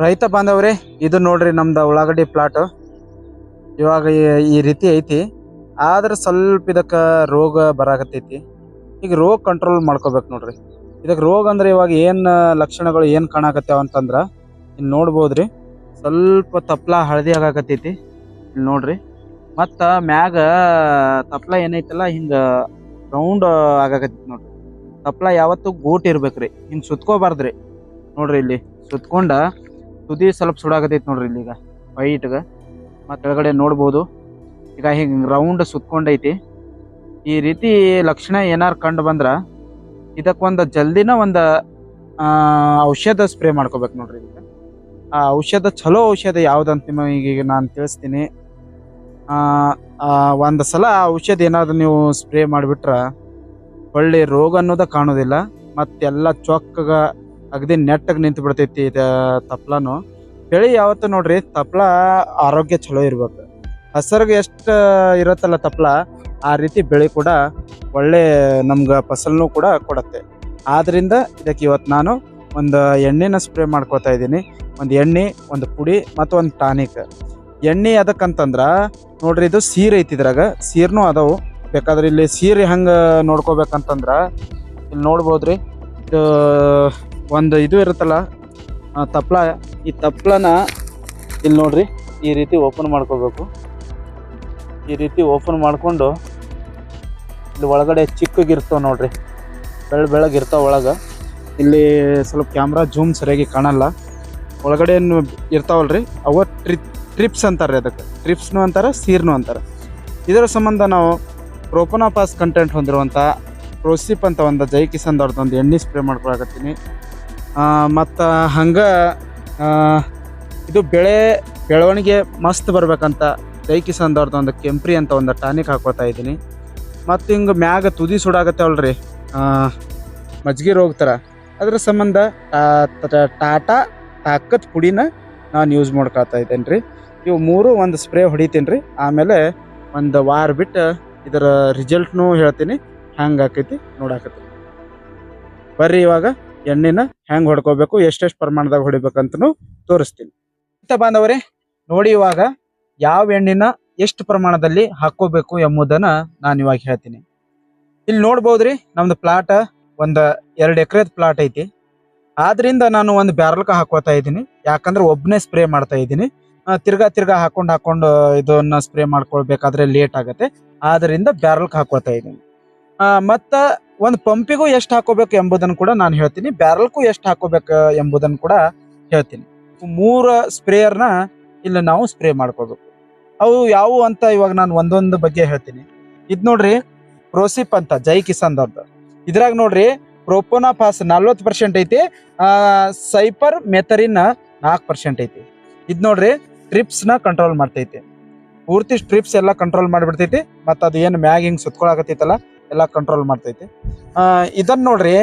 ರೈತ ಬಾಂಧವ್ರೆ, ಇದು ನೋಡ್ರಿ ನಮ್ದು ಉಳ್ಳಾಗಡ್ಡಿ ಪ್ಲಾಟ್ ಇವಾಗ ಈ- ರೀತಿ ಐತಿ. ಆದ್ರೆ ಸ್ವಲ್ಪ ಇದಕ್ಕೆ ರೋಗ ಬರಾಕತ್ತೈತಿ. ಈಗ ರೋಗ ಕಂಟ್ರೋಲ್ ಮಾಡ್ಕೋಬೇಕು ನೋಡ್ರಿ. ಇದಕ್ಕೆ ರೋಗ ಅಂದ್ರೆ ಇವಾಗ ಏನು ಲಕ್ಷಣಗಳು ಏನು ಕಾಣಕತ್ತಾವ ಅಂತಂದ್ರೆ ಇಲ್ಲಿ ನೋಡ್ಬೋದ್ರಿ. ಸ್ವಲ್ಪ ತಪ್ಲ ಹಳದಿ ಆಗಾಕತ್ತೈತಿ. ಇಲ್ಲಿ ನೋಡ್ರಿ. ಮತ್ತು ಮ್ಯಾಗ ತಪ್ಲ ಏನೈತಲ್ಲ, ಹಿಂಗೆ ರೌಂಡ್ ಆಗಾಕತ್ತೈತಿ ನೋಡ್ರಿ. ತಪ್ಲ ಯಾವತ್ತೂ ಗೋಟ್ ಇರ್ಬೇಕ್ರಿ. ಹಿಂಗೆ ಸುತ್ಕೋಬಾರ್ದ್ರಿ. ನೋಡ್ರಿ ಇಲ್ಲಿ ಸುತ್ಕೊಂಡ ತುದಿ ಸ್ವಲ್ಪ ಸುಡಾಕತೈತಿ ನೋಡ್ರಿ ಇಲ್ಲಿಗ ವೈಟ್ಗೆ ಮತ್ತು ಕೆಳಗಡೆ ನೋಡ್ಬೋದು. ಈಗ ಹಿಂಗೆ ರೌಂಡ್ ಸುತ್ಕೊಂಡೈತಿ. ಈ ರೀತಿ ಲಕ್ಷಣ ಏನಾರು ಕಂಡು ಬಂದ್ರ ಇದಕ್ಕೊಂದು ಜಲ್ದಿನ ಒಂದು ಔಷಧ ಸ್ಪ್ರೇ ಮಾಡ್ಕೋಬೇಕು ನೋಡ್ರಿ ಇದಕ್ಕೆ ಆ ಔಷಧ ಚಲೋ ಔಷಧ ಯಾವ್ದಂತ ನಿಮಗೆ ನಾನು ತಿಳಿಸ್ತೀನಿ. ಒಂದು ಸಲ ಔಷಧ ಏನಾದರೂ ನೀವು ಸ್ಪ್ರೇ ಮಾಡಿಬಿಟ್ರೆ ಒಳ್ಳೆ ರೋಗ ಅನ್ನೋದ ಕಾಣೋದಿಲ್ಲ. ಮತ್ತೆಲ್ಲ ಚೊಕ್ಕಗ ಅಗದಿ ನೆಟ್ಟಗೆ ನಿಂತು ಬಿಡ್ತೈತಿ ಇದ ತಪ್ಲಾನು. ಬೆಳೆ ಯಾವತ್ತು ನೋಡ್ರಿ, ತಪ್ಲ ಆರೋಗ್ಯ ಚಲೋ ಇರ್ಬೇಕು. ಹಸರ್ಗೆ ಎಷ್ಟು ಇರತ್ತಲ್ಲ ತಪ್ಲ, ಆ ರೀತಿ ಬೆಳೆ ಕೂಡ ಒಳ್ಳೆ ನಮ್ಗೆ ಫಸಲ್ನು ಕೂಡ ಕೊಡತ್ತೆ. ಆದ್ರಿಂದ ಇದಕ್ಕೆ ಇವತ್ತು ನಾನು ಒಂದು ಎಣ್ಣೆನ ಸ್ಪ್ರೇ ಮಾಡ್ಕೋತಾ ಇದ್ದೀನಿ. ಒಂದು ಎಣ್ಣೆ, ಒಂದು ಪುಡಿ ಮತ್ತು ಒಂದು ಟಾನಿಕ್. ಎಣ್ಣೆ ಅದಕ್ಕಂತಂದ್ರೆ ನೋಡ್ರಿ ಇದು ಸೀರೆ ಐತಿ ಇದ್ರಾಗ. ಸೀರ್ನು ಅದಾವು. ಬೇಕಾದ್ರೆ ಇಲ್ಲಿ ಸೀರೆ ಹೆಂಗೆ ನೋಡ್ಕೋಬೇಕಂತಂದ್ರೆ, ಇಲ್ಲಿ ನೋಡ್ಬೋದ್ರಿ. ಇದು ಒಂದು ಇದು ಇರುತ್ತಲ್ಲ ತಪ್ಲ. ಈ ತಪ್ಲನ ಇಲ್ಲಿ ನೋಡ್ರಿ, ಈ ರೀತಿ ಓಪನ್ ಮಾಡ್ಕೋಬೇಕು. ಈ ರೀತಿ ಓಪನ್ ಮಾಡಿಕೊಂಡು ಇಲ್ಲಿ ಒಳಗಡೆ ಚಿಕ್ಕಗಿರ್ತಾವೆ ನೋಡ್ರಿ ಬೆಳ್ಳ ಬೆಳಗಿರ್ತಾವೆ ಒಳಗೆ. ಇಲ್ಲಿ ಸ್ವಲ್ಪ ಕ್ಯಾಮ್ರಾ ಜೂಮ್ ಸರಿಯಾಗಿ ಕಾಣಲ್ಲ. ಒಳಗಡೆ ಏನು ಇರ್ತಾವಲ್ರಿ, ಅವ ಟ್ರಿಪ್ ಟ್ರಿಪ್ಸ್ ಅಂತಾರೆ ಅದಕ್ಕೆ. ಟ್ರಿಪ್ಸ್ನು ಅಂತಾರೆ, ಸೀರ್ನು ಅಂತಾರೆ. ಇದರ ಸಂಬಂಧ ನಾವು ಪ್ರೋಪೋನಾಪಾಸ್ ಕಂಟೆಂಟ್ ಹೊಂದಿರುವಂಥ ಪ್ರೋಸಿಪ್ ಅಂತ ಒಂದು ಜೈ ಕಿಸನ್ ಎಣ್ಣೆ ಸ್ಪ್ರೇ ಮಾಡ್ಕೊಳಕತ್ತೀನಿ. ಮತ್ತು ಹಂಗೆ ಇದು ಬೆಳೆ ಬೆಳವಣಿಗೆ ಮಸ್ತ್ ಬರ್ಬೇಕಂತ ದೈಕಿಸಂದವ್ರದ್ದು ಒಂದು ಕೆಂಪ್ರಿ ಅಂತ ಒಂದು ಟಾನಿಕ್ ಹಾಕೋತಾ ಇದ್ದೀನಿ. ಮತ್ತು ಹಿಂಗೆ ಮ್ಯಾಗ ತುದಿ ಸುಡಾಕತ್ತೇವಲ್ರಿ ಮಜ್ಗಿ ರೋಗ ಥರ ಅದ್ರ ಸಂಬಂಧ ಟಾಟಾ ತಾಕತ್ ಪುಡಿನ ನಾನು ಯೂಸ್ ಮಾಡ್ಕೊಳ್ತಾ ಇದ್ದೇನೆ ರೀ ಇವು ಮೂರು ಒಂದು ಸ್ಪ್ರೇ ಹೊಡಿತೀನಿ ರೀ ಆಮೇಲೆ ಒಂದು ವಾರ ಬಿಟ್ಟು ಇದರ ರಿಸಲ್ಟ್ನೂ ಹೇಳ್ತೀನಿ. ಹ್ಯಾಂಗೆ ಆಕೈತಿ ನೋಡಾಕತ್ತೀನಿ ಬರ್ರಿ ಇವಾಗ. ಎಣ್ಣೆನ ಹೆಂಗ್ ಹೊಡ್ಕೋಬೇಕು, ಎಷ್ಟೆಷ್ಟು ಪ್ರಮಾಣದಾಗ ಹೊಡಿಬೇಕಂತನೂ ತೋರಿಸ್ತೀನಿ. ಬಾಂಧವರೇ, ನೋಡಿ ಇವಾಗ ಯಾವ ಎಣ್ಣೆನ ಎಷ್ಟು ಪ್ರಮಾಣದಲ್ಲಿ ಹಾಕೋಬೇಕು ಎಂಬುದನ್ನ ನಾನು ಇವಾಗ ಹೇಳ್ತೀನಿ. ಇಲ್ಲಿ ನೋಡ್ಬೋದ್ರಿ, ನಮ್ದು ಪ್ಲಾಟ್ ಒಂದು ಎರಡು ಎಕರೆದ ಪ್ಲಾಟ್ ಐತಿ. ಆದ್ರಿಂದ ನಾನು ಒಂದು ಬ್ಯಾರಲ್ಕ ಹಾಕೋತಾ ಇದ್ದೀನಿ. ಯಾಕಂದ್ರೆ ಒಬ್ಬನೇ ಸ್ಪ್ರೇ ಮಾಡ್ತಾ ಇದ್ದೀನಿ. ತಿರ್ಗಾ ತಿರ್ಗಾ ಹಾಕೊಂಡು ಹಾಕೊಂಡು ಇದನ್ನ ಸ್ಪ್ರೇ ಮಾಡ್ಕೊಳ್ಬೇಕಾದ್ರೆ ಲೇಟ್ ಆಗುತ್ತೆ. ಆದ್ರಿಂದ ಬ್ಯಾರಲ್ಕ್ ಹಾಕೋತಾ ಇದ್ದೀನಿ. ಮತ್ತ ಒಂದು ಪಂಪಿಗೂ ಎಷ್ಟು ಹಾಕೋಬೇಕು ಎಂಬುದನ್ನು ಕೂಡ ನಾನು ಹೇಳ್ತೀನಿ. ಬ್ಯಾರಲ್ಗೂ ಎಷ್ಟು ಹಾಕೋಬೇಕು ಎಂಬುದನ್ನು ಕೂಡ ಹೇಳ್ತೀನಿ. ಮೂರ ಸ್ಪ್ರೇಯರ್ನ ಇಲ್ಲಿ ನಾವು ಸ್ಪ್ರೇ ಮಾಡ್ಕೋಬೇಕು. ಅವು ಯಾವುವು ಅಂತ ಇವಾಗ ನಾನು ಒಂದೊಂದು ಬಗ್ಗೆ ಹೇಳ್ತೀನಿ. ಇದು ನೋಡ್ರಿ ಪ್ರೋಸಿಪ್ ಅಂತ, ಜೈ ಕಿಸಾನ್ದವ್ರದ್ದು ಇದ್ರಾಗ ನೋಡ್ರಿ ಪ್ರೋಪೋನಾಫಾಸ್ ನಲ್ವತ್ತು ಪರ್ಸೆಂಟ್ ಐತಿ ಸೈಪರ್ ಮೆಥರಿನ್ ನಾಲ್ಕು ಪರ್ಸೆಂಟ್ ಐತಿ. ಇದು ನೋಡ್ರಿ, ಟ್ರಿಪ್ಸ್ನ ಕಂಟ್ರೋಲ್ ಮಾಡ್ತೈತಿ. ಪೂರ್ತಿ ಸ್ಟ್ರಿಪ್ಸ್ ಎಲ್ಲ ಕಂಟ್ರೋಲ್ ಮಾಡಿಬಿಡ್ತೈತಿ, ಮತ್ತು ಅದು ಏನು ಮ್ಯಾಗ್ ಹಿಂಗೆ ಸುತ್ಕೊಳಕತ್ತೈತಲ್ಲ ಎಲ್ಲ ಕಂಟ್ರೋಲ್ ಮಾಡ್ತೈತಿ. ಇದನ್ನ ನೋಡ್ರಿ,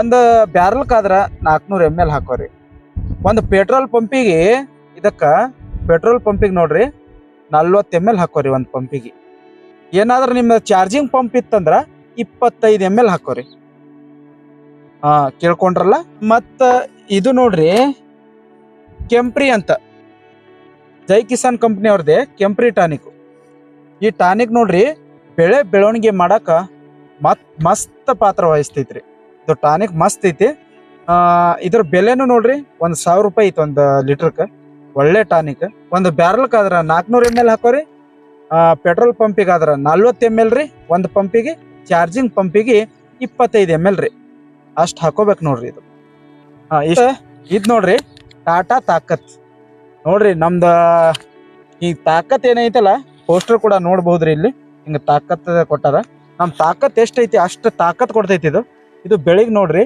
ಒಂದು ಬ್ಯಾರಲ್ಕಾದ್ರೆ ನಾಲ್ಕುನೂರು ಎಂ ಎಲ್ ಹಾಕೋರಿ. ಒಂದು ಪೆಟ್ರೋಲ್ ಪಂಪಿಗೆ ಇದಕ್ಕೆ ಪೆಟ್ರೋಲ್ ಪಂಪಿಗೆ ನೋಡ್ರಿ, ನಲ್ವತ್ತು ಎಂ ಎಲ್ ಹಾಕೋರಿ ಒಂದು ಪಂಪಿಗೆ ಏನಾದ್ರೂ ನಿಮ್ಮ ಚಾರ್ಜಿಂಗ್ ಪಂಪ್ ಇತ್ತಂದ್ರ ಇಪ್ಪತ್ತೈದು ಎಂ ಎಲ್ ಹಾಕೋರಿ. ಹಾ ಕೇಳ್ಕೊಂಡ್ರಲ್ಲ? ಮತ್ತು ಇದು ನೋಡ್ರಿ, ಕೆಂಪ್ರಿ ಅಂತ. ಜೈ ಕಿಸಾನ್ ಕಂಪ್ನಿ ಅವ್ರದ್ದೇ ಕೆಂಪ್ರಿ ಟಾನಿಕ್. ಈ ಟಾನಿಕ್ ನೋಡ್ರಿ ಬೆಳೆ ಬೆಳವಣಿಗೆ ಮಾಡಾಕ ಮತ್, ಮಸ್ತ್ ಪಾತ್ರ ವಹಿಸ್ತೈತ್ರಿ. ಇದು ಟಾನಿಕ್ ಮಸ್ತ್ ಐತಿ. ಇದ್ರ ಬೆಲೆನು ನೋಡ್ರಿ ಒಂದು ಸಾವಿರ ರೂಪಾಯಿ ಐತಿ ಒಂದು ಲೀಟ್ರಕ್ಕೆ ಒಳ್ಳೆ ಟಾನಿಕ್. ಒಂದು ಬ್ಯಾರಲ್ಕ್ ಆದ್ರೆ ನಾಲ್ಕುನೂರು ಎಂ ಎಲ್ ಹಾಕೋರಿ. ಪೆಟ್ರೋಲ್ ಪಂಪಿಗೆ ಆದ್ರೆ ನಲ್ವತ್ತು ಎಂ ಎಲ್ ರೀ. ಒಂದು ಪಂಪಿಗೆ ಚಾರ್ಜಿಂಗ್ ಪಂಪಿಗೆ ಇಪ್ಪತ್ತೈದು ಎಂ ಎಲ್ ರೀ. ಅಷ್ಟು ಹಾಕೋಬೇಕು ನೋಡ್ರಿ ಇದು. ಹಾ, ಇಷ್ಟ? ಇದು ನೋಡ್ರಿ, ಟಾಟಾ ತಾಕತ್. ನೋಡ್ರಿ ನಮ್ದು ಈ ತಾಕತ್ ಏನೈತಲ್ಲ, ಪೋಸ್ಟರ್ ಕೂಡ ನೋಡ್ಬೋದ್ರಿ ಇಲ್ಲಿ. ಹಿಂಗ ತಾಕತ್ ಕೊಟ್ಟಾರ. ನಮ್ ತಾಕತ್ ಎಷ್ಟೈತಿ ಅಷ್ಟು ತಾಕತ್ ಕೊಡ್ತೈತಿ ಇದು. ಇದು ಬೆಳಿಗ್ ನೋಡ್ರಿ,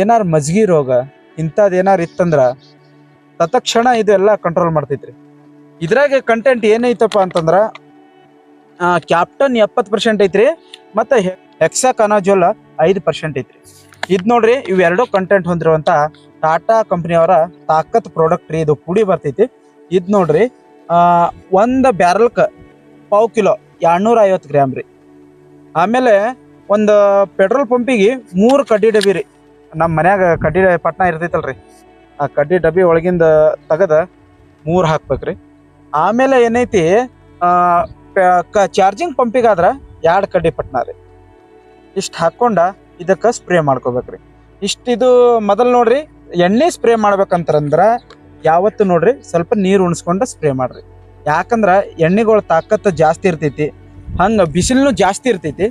ಏನಾರ ಮಜ್ಗಿ ರೋಗ, ಇಂಥದ್ ಏನಾರ ಇತ್ತಂದ್ರ ತತ್ಕ್ಷಣ ಇದು ಎಲ್ಲ ಕಂಟ್ರೋಲ್ ಮಾಡ್ತೈತ್ರಿ. ಇದ್ರಾಗ ಕಂಟೆಂಟ್ ಏನೈತಪ್ಪ ಅಂತಂದ್ರ ಕ್ಯಾಪ್ಟನ್ ಎಪ್ಪತ್ತು ಪರ್ಸೆಂಟ್ ಐತ್ರಿ, ಮತ್ತೆ ಹೆಕ್ಸಾ ಕನಾಜೋಲ್ ಐದು ಪರ್ಸೆಂಟ್ ಐತ್ರಿ. ಇದ್ ನೋಡ್ರಿ, ಇವೆರಡು ಕಂಟೆಂಟ್ ಹೊಂದಿರುವಂತ ಟಾಟಾ ಕಂಪ್ನಿಯವರ ತಾಕತ್ ಪ್ರಾಡಕ್ಟ್ ರೀ, ಇದು ಪುಡಿ ಬರ್ತೈತಿ. ಇದ್ ನೋಡ್ರಿ ಒಂದ್ ಬ್ಯಾರಲ್ಕ್ ಪಾವ್ ಕಿಲೋ ಎರಡ್ನೂರ ಐವತ್ತು ಗ್ರಾಮ್ ರೀ. ಆಮೇಲೆ ಒಂದು ಪೆಟ್ರೋಲ್ ಪಂಪಿಗೆ ಮೂರು ಕಡ್ಡಿ ಡಬ್ಬಿ ರೀ. ನಮ್ಮ ಮನ್ಯಾಗ ಕಡ್ಡಿ ಪಟ್ನ ಇರ್ತೈತಲ್ರಿ. ಆ ಕಡ್ಡಿ ಡಬ್ಬಿ ಒಳಗಿಂದ ತೆಗೆದ ಮೂರು ಹಾಕ್ಬೇಕ್ರಿ ಆಮೇಲೆ ಏನೈತಿ ಚಾರ್ಜಿಂಗ್ ಪಂಪಿಗಾದ್ರೆ ಎರಡು ಕಡ್ಡಿ ಪಟ್ನ ರೀ. ಇಷ್ಟು ಹಾಕ್ಕೊಂಡು ಇದಕ್ಕೆ ಸ್ಪ್ರೇ ಮಾಡ್ಕೋಬೇಕ್ರಿ ಇಷ್ಟು ಇದು ಮೊದಲು ನೋಡ್ರಿ, ಎಣ್ಣೆ ಸ್ಪ್ರೇ ಮಾಡ್ಬೇಕಂತಂದ್ರೆ ಯಾವತ್ತು ನೋಡ್ರಿ, ಸ್ವಲ್ಪ ನೀರು ಉಣಿಸ್ಕೊಂಡು ಸ್ಪ್ರೇ ಮಾಡ್ರಿ. ಯಾಕಂದ್ರ ಎಣ್ಣೆಗಳ ತಾಕತ್ತು ಜಾಸ್ತಿ ಇರ್ತೈತಿ, ಹಂಗೆ ಬಿಸಿಲು ಜಾಸ್ತಿ ಇರ್ತೈತಿ.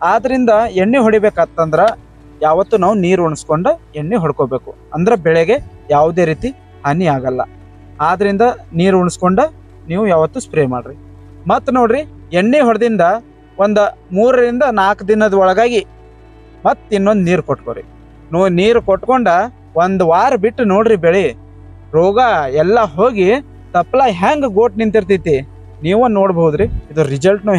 ಆದ್ರಿಂದ ಎಣ್ಣೆ ಹೊಡಿಬೇಕಂತಂದ್ರೆ ಯಾವತ್ತು ನಾವು ನೀರು ಉಣಿಸ್ಕೊಂಡು ಎಣ್ಣೆ ಹೊಡ್ಕೋಬೇಕು. ಅಂದ್ರೆ ಬೆಳೆಗೆ ಯಾವುದೇ ರೀತಿ ಹಾನಿ ಆಗಲ್ಲ. ಆದ್ರಿಂದ ನೀರು ಉಣಿಸ್ಕೊಂಡು ನೀವು ಯಾವತ್ತು ಸ್ಪ್ರೇ ಮಾಡ್ರಿ. ಮತ್ತು ನೋಡ್ರಿ, ಎಣ್ಣೆ ಹೊಡೆದಿಂದ ಒಂದು ಮೂರರಿಂದ ನಾಲ್ಕು ದಿನದ ಒಳಗಾಗಿ ಮತ್ತೆ ಇನ್ನೊಂದು ನೀರು ಕೊಟ್ಕೋರಿ. ನೋ ನೀರು ಕೊಟ್ಕೊಂಡ ಒಂದು ವಾರ ಬಿಟ್ಟು ನೋಡ್ರಿ ಬೆಳೆ, ರೋಗ ಎಲ್ಲ ಹೋಗಿ ತಪ್ಪಲ ಹೆಂಗೆ ಗೋಟ್ ನಿಂತಿರ್ತೈತಿ ನೀವ ನೋಡ್ಬಹುದ್ರಿ. ಇದು ರಿಸಲ್ಟ್ನು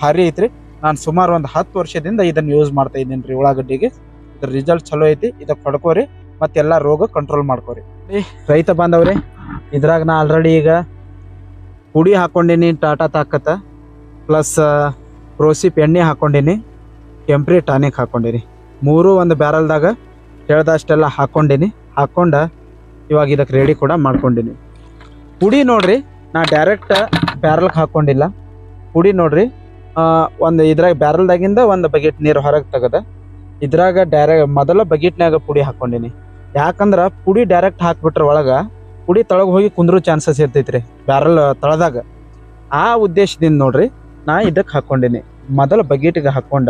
ಭಾರಿ ಐತ್ರಿ. ನಾನು ಸುಮಾರು ಒಂದು ಹತ್ತು ವರ್ಷದಿಂದ ಇದನ್ನ ಯೂಸ್ ಮಾಡ್ತಾ ಇದ್ದೀನಿ ರೀ ಉಳ್ಳಾಗಡ್ಡಿಗೆ. ಇದ್ರ ರಿಸಲ್ಟ್ ಚಲೋ ಐತಿ ಇದಕ್ಕೆ ಹೊಡ್ಕೋರಿ ಮತ್ತೆಲ್ಲ ರೋಗ ಕಂಟ್ರೋಲ್ ಮಾಡ್ಕೋರಿ. ರೈತ ಬಾಂಧವ್ರಿ, ಇದ್ರಾಗ ನಾ ಆಲ್ರೆಡಿ ಈಗ ಪುಡಿ ಹಾಕೊಂಡಿನಿ, ಟಾಟಾ ತಾಕತ್ತ, ಪ್ಲಸ್ ರೋಸಿಪ್ ಎಣ್ಣೆ ಹಾಕೊಂಡಿನಿ, ಕೆಂಪ್ರಿ ಟಾನಿಕ್ ಹಾಕೊಂಡಿನಿ ಮೂರು ಒಂದು ಬ್ಯಾರಲ್ದಾಗ, ಹೇಳ್ದಷ್ಟೆಲ್ಲ ಹಾಕೊಂಡಿನಿ, ಹಾಕೊಂಡ ಇವಾಗ ಇದಕ್ಕೆ ರೆಡಿ ಕೂಡ ಮಾಡ್ಕೊಂಡಿನಿ. ಪುಡಿ ನೋಡ್ರಿ, ನಾ ಡೈರೆಕ್ಟ್ ಬ್ಯಾರಲ್ಗೆ ಹಾಕೊಂಡಿಲ್ಲ. ಪುಡಿ ನೋಡ್ರಿ ಒಂದು ಇದ್ರಾಗ ಬ್ಯಾರಲ್ದಾಗಿಂದ ಒಂದು ಬಕೆಟ್ ನೀರು ಹೊರಗೆ ತೆಗದ. ಇದ್ರಾಗ ಡೈರೆಕ್ಟ್ ಮೊದಲ ಬಕೆಟ್ನ್ಯಾಗ ಪುಡಿ ಹಾಕೊಂಡಿನಿ. ಯಾಕಂದ್ರೆ ಪುಡಿ ಡೈರೆಕ್ಟ್ ಹಾಕ್ಬಿಟ್ರೆ ಒಳಗೆ ಪುಡಿ ತಳಗ ಹೋಗಿ ಕುಂದ್ರೂ ಚಾನ್ಸಸ್ ಇರ್ತೈತ್ರಿ ಬ್ಯಾರಲ್ ತಳದಾಗ. ಆ ಉದ್ದೇಶದಿಂದ ನೋಡ್ರಿ, ನಾ ಇದಕ್ಕೆ ಹಾಕೊಂಡಿನಿ. ಮೊದಲ ಬಕೆಟ್ಗೆ ಹಾಕೊಂಡ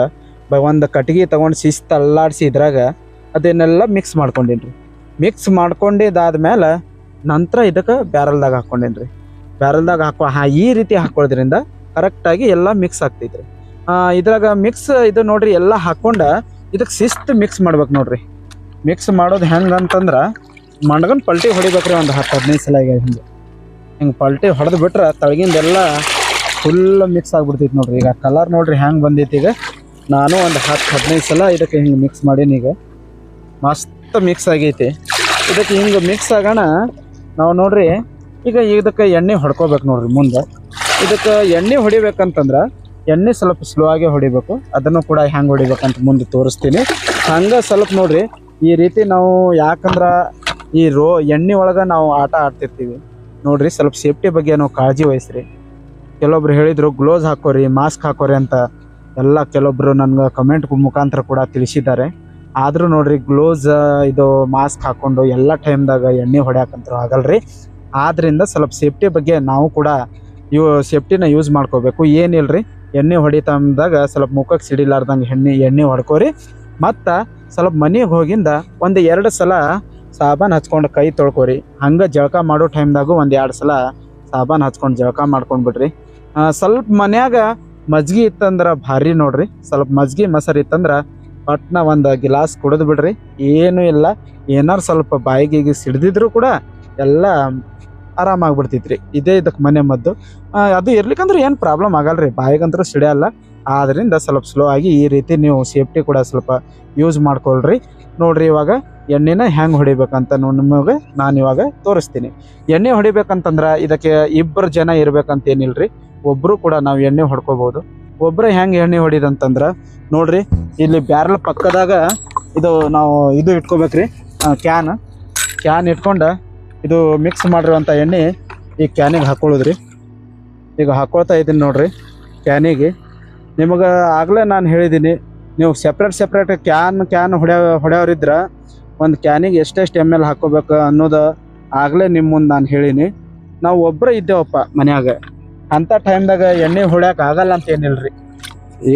ಬ ಒಂದು ಕಟ್ಗೆ ತಗೊಂಡು ಶಿಸ್ತು ಅಲ್ಲಾಡಿಸಿ ಇದ್ರಾಗ ಅದನ್ನೆಲ್ಲ ಮಿಕ್ಸ್ ಮಾಡ್ಕೊಂಡಿನ್ರಿ. ಮಿಕ್ಸ್ ಮಾಡ್ಕೊಂಡಿದ್ದಾದ್ಮೇಲೆ ನಂತರ ಇದಕ್ಕೆ ಬ್ಯಾರಲ್ದಾಗ ರೀ ಬ್ಯಾರಲ್ದಾಗ ಹಾಕೋ ಹಾ ಈ ರೀತಿ ಹಾಕೊಳ್ಳೋದ್ರಿಂದ ಕರೆಕ್ಟಾಗಿ ಎಲ್ಲ ಮಿಕ್ಸ್ ಆಗ್ತೈತೆ ಆ, ಇದ್ರಾಗ ಮಿಕ್ಸ್ ಇದು ನೋಡ್ರಿ ಎಲ್ಲ ಹಾಕ್ಕೊಂಡು ಇದಕ್ಕೆ ಶಿಸ್ತು ಮಿಕ್ಸ್ ಮಾಡ್ಬೇಕು ನೋಡ್ರಿ. ಮಿಕ್ಸ್ ಮಾಡೋದು ಹೆಂಗೆ ಅಂತಂದ್ರೆ ಮಂಡಗನ್ ಪಲ್ಟಿ ಹೊಡಿಬೇಕ್ರಿ ಒಂದು ಹತ್ತು ಹದಿನೈದು ಸಲ ಈಗ ಹಿಂಗೆ. ಹಿಂಗೆ ಪಲ್ಟಿ ಹೊಡೆದು ಬಿಟ್ರೆ ತಳಗಿಂದೆಲ್ಲ ಫುಲ್ ಮಿಕ್ಸ್ ಆಗ್ಬಿಡ್ತೈತಿ ನೋಡ್ರಿ. ಈಗ ಕಲರ್ ನೋಡ್ರಿ ಹೆಂಗೆ ಬಂದೈತಿ ಈಗ. ನಾನು ಒಂದು ಹತ್ತು ಹದಿನೈದು ಸಲ ಇದಕ್ಕೆ ಹಿಂಗೆ ಮಿಕ್ಸ್ ಮಾಡೀನಿ ಈಗ. ಮಸ್ತ್ ಮಿಕ್ಸ್ ಆಗೈತಿ. ಇದಕ್ಕೆ ಹಿಂಗೆ ಮಿಕ್ಸ್ ಆಗೋಣ ನಾವು ನೋಡ್ರಿ, ಈಗ ಇದಕ್ಕೆ ಎಣ್ಣೆ ಹೊಡ್ಕೋಬೇಕು ನೋಡ್ರಿ ಮುಂದೆ. ಇದಕ್ಕೆ ಎಣ್ಣೆ ಹೊಡಿಬೇಕಂತಂದ್ರೆ ಎಣ್ಣೆ ಸ್ವಲ್ಪ ಸ್ಲೋ ಆಗಿ ಹೊಡಿಬೇಕು. ಅದನ್ನು ಕೂಡ ಹೆಂಗೆ ಹೊಡಿಬೇಕಂತ ಮುಂದೆ ತೋರಿಸ್ತೀನಿ. ಹಂಗೆ ಸ್ವಲ್ಪ ನೋಡ್ರಿ, ಈ ರೀತಿ ನಾವು ಯಾಕಂದ್ರೆ ಈ ರೋ, ಎಣ್ಣೆ ಒಳಗೆ ನಾವು ಆಟ ಆಡ್ತಿರ್ತೀವಿ. ನೋಡ್ರಿ, ಸ್ವಲ್ಪ ಸೇಫ್ಟಿ ಬಗ್ಗೆ ನಾವು ಕಾಳಜಿ ವಹಿಸ್ರಿ. ಕೆಲವೊಬ್ರು ಹೇಳಿದ್ರು ಗ್ಲೋಸ್ ಹಾಕೋರಿ ಮಾಸ್ಕ್ ಹಾಕೋರಿ ಅಂತ. ಎಲ್ಲ ಕೆಲವೊಬ್ರು ನನ್ಗೆ ಕಮೆಂಟ್ ಮುಖಾಂತರ ಕೂಡ ತಿಳಿಸಿದ್ದಾರೆ. ಆದ್ರೂ ನೋಡ್ರಿ ಗ್ಲೋಸ್ ಇದು ಮಾಸ್ಕ್ ಹಾಕೊಂಡು ಎಲ್ಲ ಟೈಮ್ದಾಗ ಎಣ್ಣೆ ಹೊಡ್ಯಾಕಂತೂ ಆಗಲ್ರಿ. ಆದ್ರಿಂದ ಸ್ವಲ್ಪ ಸೇಫ್ಟಿ ಬಗ್ಗೆ ನಾವು ಕೂಡ ಇವು ಸೇಫ್ಟಿನ ಯೂಸ್ ಮಾಡ್ಕೋಬೇಕು. ಏನಿಲ್ರಿ, ಎಣ್ಣೆ ಹೊಡಿತಂದಾಗ ಸ್ವಲ್ಪ ಮುಖಕ್ಕೆ ಸಿಡಿಲಾರ್ದಂಗೆ ಎಣ್ಣೆ ಎಣ್ಣೆ ಹೊಡ್ಕೋರಿ. ಮತ್ತು ಸ್ವಲ್ಪ ಮನೆಗೆ ಹೋಗಿಂದ ಒಂದು ಎರಡು ಸಲ ಸಾಬಾನು ಹಚ್ಕೊಂಡು ಕೈ ತೊಳ್ಕೊರಿ. ಹಂಗೆ ಜಳಕ ಮಾಡೋ ಟೈಮ್ದಾಗೂ ಒಂದು ಎರಡು ಸಲ ಸಾಬಾನು ಹಚ್ಕೊಂಡು ಜಳಕ ಮಾಡ್ಕೊಂಡ್ಬಿಡ್ರಿ ಸ್ವಲ್ಪ ಮನ್ಯಾಗ ಮಜ್ಗಿ ಇತ್ತಂದ್ರೆ ಭಾರಿ ನೋಡ್ರಿ. ಸ್ವಲ್ಪ ಮಜ್ಗಿ, ಮೊಸರು ಇತ್ತಂದ್ರೆ ಪಟ್ನ ಒಂದು ಗಿಲಾಸ್ ಕುಡಿದು ಬಿಡ್ರಿ. ಏನೂ ಇಲ್ಲ. ಏನಾರು ಸ್ವಲ್ಪ ಬಾಯಿಗೆ ಸಿಡ್ದಿದ್ರು ಕೂಡ ಎಲ್ಲ ಆರಾಮಾಗ್ಬಿಡ್ತೈತ್ರಿ. ಇದೇ ಇದಕ್ಕೆ ಮನೆ ಮದ್ದು. ಅದು ಇರ್ಲಿಕ್ಕಂದ್ರೆ ಏನು ಪ್ರಾಬ್ಲಮ್ ಆಗಲ್ರಿ. ಬಾಯಿಗಂತೂ ಸಿಡಿಯಲ್ಲ ಆದ್ದರಿಂದ ಸ್ವಲ್ಪ ಸ್ಲೋ ಆಗಿ ಈ ರೀತಿ ನೀವು ಸೇಫ್ಟಿ ಕೂಡ ಸ್ವಲ್ಪ ಯೂಸ್ ಮಾಡ್ಕೊಳ್ರಿ. ನೋಡ್ರಿ ಇವಾಗ ಎಣ್ಣೆನ ಹೆಂಗೆ ಹೊಡಿಬೇಕಂತ ನಿಮಗೆ ನಾನು ಇವಾಗ ತೋರಿಸ್ತೀನಿ. ಎಣ್ಣೆ ಹೊಡಿಬೇಕಂತಂದ್ರೆ ಇದಕ್ಕೆ ಇಬ್ಬರು ಜನ ಇರ್ಬೇಕಂತ ರೀ ಒಬ್ಬರು ಕೂಡ ನಾವು ಎಣ್ಣೆ ಹೊಡ್ಕೋಬಹುದು ಒಬ್ಬರೇ ಹೆಂಗೆ ಎಣ್ಣೆ ಹೊಡಿದಂತಂದ್ರೆ ನೋಡ್ರಿ, ಇಲ್ಲಿ ಬ್ಯಾರಲ್ ಪಕ್ಕದಾಗ ಇದು ನಾವು ಇದು ಇಟ್ಕೋಬೇಕ್ರಿ ಕ್ಯಾನ್ ಕ್ಯಾನ್ ಇಟ್ಕೊಂಡು ಇದು ಮಿಕ್ಸ್ ಮಾಡಿರುವಂಥ ಎಣ್ಣೆ ಈ ಕ್ಯಾನಿಗೆ ಹಾಕೊಳ್ಳೋದ್ರಿ. ಈಗ ಹಾಕೊಳ್ತಾ ಇದ್ದೀನಿ ನೋಡ್ರಿ ಕ್ಯಾನಿಗೆ ನಿಮಗೆ ಆಗಲೇ ನಾನು ಹೇಳಿದ್ದೀನಿ ನೀವು ಸೆಪ್ರೇಟ್ ಸೆಪ್ರೇಟ್ ಕ್ಯಾನ್ ಕ್ಯಾನ್ ಹೊಡ್ಯೋ, ಹೊಡೆಯೋರಿದ್ರೆ ಒಂದು ಕ್ಯಾನಿಗೆ ಎಷ್ಟೆಷ್ಟು ಎಂ ಎಲ್ ಹಾಕೋಬೇಕು ಅನ್ನೋದು ಆಗಲೇ ನಿಮ್ಮ ಮುಂದೆ ನಾನು ಹೇಳೀನಿ. ನಾವು ಒಬ್ಬರೇ ಇದ್ದೇವಪ್ಪ ಮನ್ಯಾಗ. ಅಂಥ ಟೈಮ್ದಾಗ ಎಣ್ಣೆ ಹೊಡ್ಯಾಕ ಆಗಲ್ಲ ಅಂತ ಏನಿಲ್ರಿ?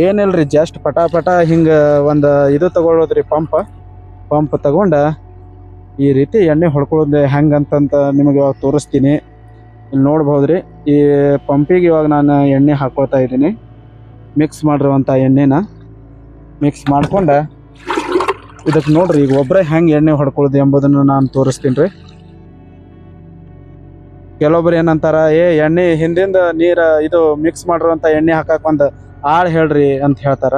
ಏನಿಲ್ರಿ ಜಸ್ಟ್ ಪಟ ಪಟ ಹಿಂಗೆ ಒಂದು ಇದು ತಗೊಳ್ಳೋದ್ರಿ ಪಂಪ್ ಪಂಪ್ ತಗೊಂಡ ಈ ರೀತಿ ಎಣ್ಣೆ ಹೊಡ್ಕೊಳ್ಳೋದು ಹೆಂಗಂತಂತ ನಿಮಗೆ ಇವಾಗ ತೋರಿಸ್ತೀನಿ. ಇಲ್ಲಿ ನೋಡ್ಬೋದ್ರಿ ಈ ಪಂಪಿಗೆ ಇವಾಗ ನಾನು ಎಣ್ಣೆ ಹಾಕೊಳ್ತಾ ಇದ್ದೀನಿ. ಮಿಕ್ಸ್ ಮಾಡಿರುವಂಥ ಎಣ್ಣೆನ. ಮಿಕ್ಸ್ ಮಾಡ್ಕೊಂಡು ಇದಕ್ಕೆ ನೋಡ್ರಿ, ಈಗ ಒಬ್ಬರೇ ಹೆಂಗೆ ಎಣ್ಣೆ ಹೊಡ್ಕೊಳ್ಳೋದು ಎಂಬುದನ್ನು ನಾನು ತೋರಿಸ್ತೀನಿ ರೀ. ಕೆಲವೊಬ್ರು ಏನಂತಾರ, ಏ, ಎಣ್ಣೆ ಹಿಂದಿಂದ ನೀರ ಇದು ಮಿಕ್ಸ್ ಮಾಡಿರುವಂಥ ಎಣ್ಣೆ ಹಾಕಕ್ಕೆ ಒಂದು ಆಳು ಹೇಳ್ರಿ ಅಂತ ಹೇಳ್ತಾರ.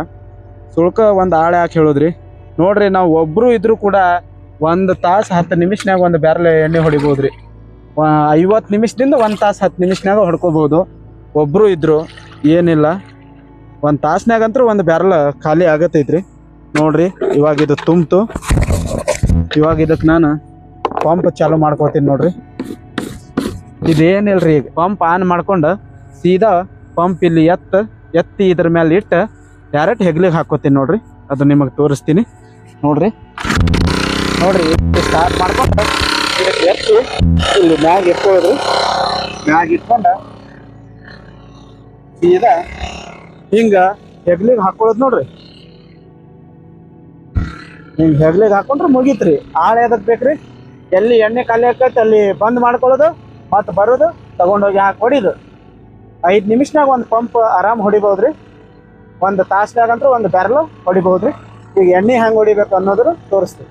ಸುಳ್ಕ ಒಂದು ಆಳು ಹಾಕಿ ಹೇಳೋದ್ರಿ? ನೋಡ್ರಿ, ನಾವು ಒಬ್ಬರು ಇದ್ರೂ ಕೂಡ ಒಂದು ತಾಸು ಹತ್ತು ನಿಮಿಷನಾಗ ಒಂದು ಬ್ಯಾರಲ್ ಎಣ್ಣೆ ಹೊಡಿಬೋದ್ರಿ. ಐವತ್ತು ನಿಮಿಷದಿಂದ ಒಂದು ತಾಸು ಹತ್ತು ನಿಮಿಷನಾಗ ಹೊಡ್ಕೋಬಹುದು ಒಬ್ಬರು ಇದ್ರು ಏನಿಲ್ಲ. ಒಂದು ತಾಸ್ನ್ಯಾಗಂತೂ ಒಂದು ಬ್ಯಾರಲ್ ಖಾಲಿ ಆಗತೈತ್ರಿ. ನೋಡ್ರಿ, ಇವಾಗ ಇದು ತುಂಬ್ತು. ಇವಾಗ ಇದಕ್ಕೆ ನಾನು ಪಂಪ್ ಚಾಲು ಮಾಡ್ಕೊತೀನಿ ನೋಡ್ರಿ. ಇದೇನಿಲ್ರಿ ಈಗ ಪಂಪ್ ಆನ್ ಮಾಡ್ಕೊಂಡು ಸೀದಾ ಪಂಪ್ ಇಲ್ಲಿ ಎತ್ತ, ಎತ್ತಿ ಇದ್ರ ಮೇಲೆ ಇಟ್ಟು ಡೈರೆಕ್ಟ್ ಹೆಗ್ಲಿಗೆ ಹಾಕೋತೀನಿ ನೋಡ್ರಿ. ಅದು ನಿಮಗೆ ತೋರಿಸ್ತೀನಿ. ನೋಡ್ರಿ. ನೋಡ್ರಿ ಸ್ಟಾರ್ಟ್ ಮಾಡ್ಕೊಂಡು ಎತ್ತಿ ಇಲ್ಲಿ ಮ್ಯಾಗ ಇಟ್ಕೊಳ್ರಿ. ಮ್ಯಾಗ ಇಟ್ಕೊಂಡು ಸೀದಾ ಹಿಂಗ ಹೆಗ್ಲಿಗೆ ಹಾಕೊಳ್ಳೋದು ನೋಡ್ರಿ. ಹಿಂಗೆ ಹೆಗ್ಲಿಗೆ ಹಾಕೊಂಡ್ರೆ ಮುಗೀತ್ರಿ. ಆಳೆ ಎದಕ್ ಬೇಕ್ರಿ? ಎಲ್ಲಿ ಎಣ್ಣೆ ಖಾಲಿ ಅಲ್ಲಿ ಬಂದ್ ಮಾಡ್ಕೊಳ್ಳೋದು. ಮತ್ತೆ ಬರೋದು, ತಗೊಂಡೋಗಿ ಹಾಕಿ ಹೊಡಿದು. ಐದು ನಿಮಿಷನಾಗ ಒಂದು ಪಂಪ್ ಆರಾಮ್ ಹೊಡಿಬಹುದ್ರಿ ಒಂದು ತಾಸ್ನಾಗ ಒಂದು ಒಂದು ಬ್ಯಾರಲ್ ಹೊಡಿಬಹುದ್ರಿ ಈಗ ಎಣ್ಣೆ ಹೆಂಗ್ ಹೊಡಿಬೇಕು ಅನ್ನೋದ್ರ ತೋರಿಸ್ತೀವಿ